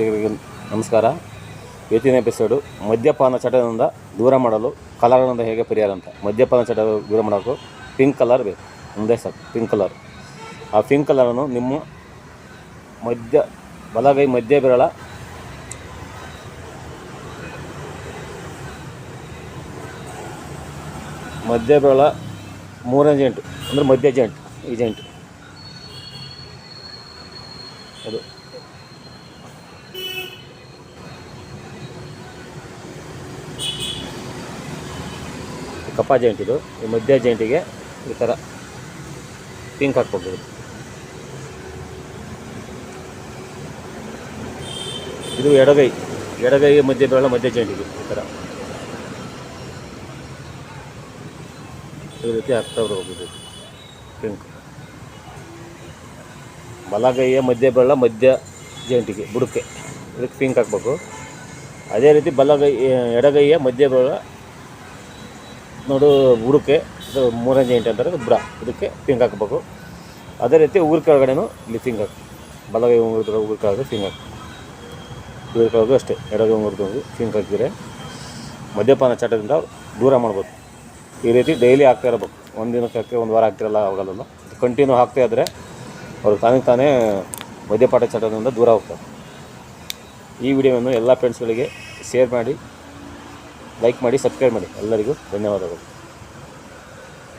ವೀಕ್ಷಕರಿಗೆ ನಮಸ್ಕಾರ. ಇವತ್ತಿನ ಎಪಿಸೋಡು ಮದ್ಯಪಾನ ಚಟದಿಂದ ದೂರ ಮಾಡಲು ಕಲರ್ನಿಂದ ಹೇಗೆ ಪರಿಹಾರ ಅಂತ. ಮದ್ಯಪಾನ ಚಟ ದೂರ ಮಾಡೋಕ್ಕೂ ಪಿಂಕ್ ಕಲರ್ ಬೇಕು. ಒಂದೇ ಸಾಕು ಪಿಂಕ್ ಕಲರ್ ಆ ಪಿಂಕ್ ಕಲರನ್ನು ನಿಮ್ಮ ಮಧ್ಯ ಬಲಗೈ ಮಧ್ಯ ಬೆರಳ ಮಧ್ಯ ಬೆರಳ ಮೂರನೇ ಜಂಟು ಅಂದರೆ ಮಧ್ಯ ಜೆಂಟ್ ಈ ಜೆಂಟ್ ಅದು. ಕಪ್ಪ ಜಾಯಿಂಟ್ ಇದು. ಈ ಮಧ್ಯ ಜಾಯಿಂಟಿಗೆ ಈ ಥರ ಪಿಂಕ್ ಹಾಕ್ಬೇಕು ಇದು ಎಡಗೈ. ಎಡಗೈ ಮಧ್ಯ ಬೆರಳ ಮಧ್ಯ ಜಾಯಿಂಟಿಗೆ ಈ ಥರ ಈ ರೀತಿ ಹಾಕ್ತಾ ಹೋಗಿದ್ದು ಪಿಂಕ್ ಬಲಗೈಯ ಮಧ್ಯ ಬೆಳ ಮಧ್ಯ ಜಾಯಿಂಟಿಗೆ ಬುಡಕ್ಕೆ. ಇದಕ್ಕೆ ಪಿಂಕ್ ಹಾಕ್ಬೇಕು. ಅದೇ ರೀತಿ ಬಲಗೈ, ಎಡಗೈಯ ಮಧ್ಯ ಬೆರಳ ನೋಡು ಬುಡಕ್ಕೆ ಇದು ಮೂರನೇ ಜೆಂಟ್ ಅಂತಾರೆ, ಇದು ಬುಡ. ಇದಕ್ಕೆ ಪಿಂಗ್ ಹಾಕಬೇಕು. ಅದೇ ರೀತಿ ಊರ ಕೆಳಗಡೆನೂ ಇಲ್ಲಿ ಪಿಂಕ್ ಹಾಕಿ. ಬಲಗೈ ಉಂಗುರದ ಊರ ಕೆಳಗೆ ಪಿಂಕ್ ಹಾಕಿ. ಊರ ಕೆಳಗೂ ಅಷ್ಟೇ, ಎಡಗೈ ಹೋಗಿ ಪಿಂಕ್ ಹಾಕಿದರೆ ಮದ್ಯಪಾನ ಚಟದಿಂದ ದೂರ ಮಾಡ್ಬೋದು. ಈ ರೀತಿ ಡೈಲಿ ಹಾಕ್ತಾ ಇರಬೇಕು. ಒಂದು ದಿನಕ್ಕೆ ಒಂದು ವಾರ ಹಾಕ್ತಿರಲ್ಲ ಅವಾಗಲ್ಲ ಕಂಟಿನ್ಯೂ ಹಾಕ್ತಾ ಇದ್ದರೆ ಅವರು ತಾನೇ ತಾನೇ ಮದ್ಯಪಾಠ ಚಟದಿಂದ ದೂರ ಹೋಗ್ತಾರೆ. ಈ ವಿಡಿಯೋವನ್ನು ಎಲ್ಲ ಫ್ರೆಂಡ್ಸ್ಗಳಿಗೆ ಶೇರ್ ಮಾಡಿ ಲೈಕ್ ಮಾಡಿ ಸಬ್ಸ್ಕ್ರೈಬ್ ಮಾಡಿ. ಎಲ್ಲರಿಗೂ ಧನ್ಯವಾದಗಳು.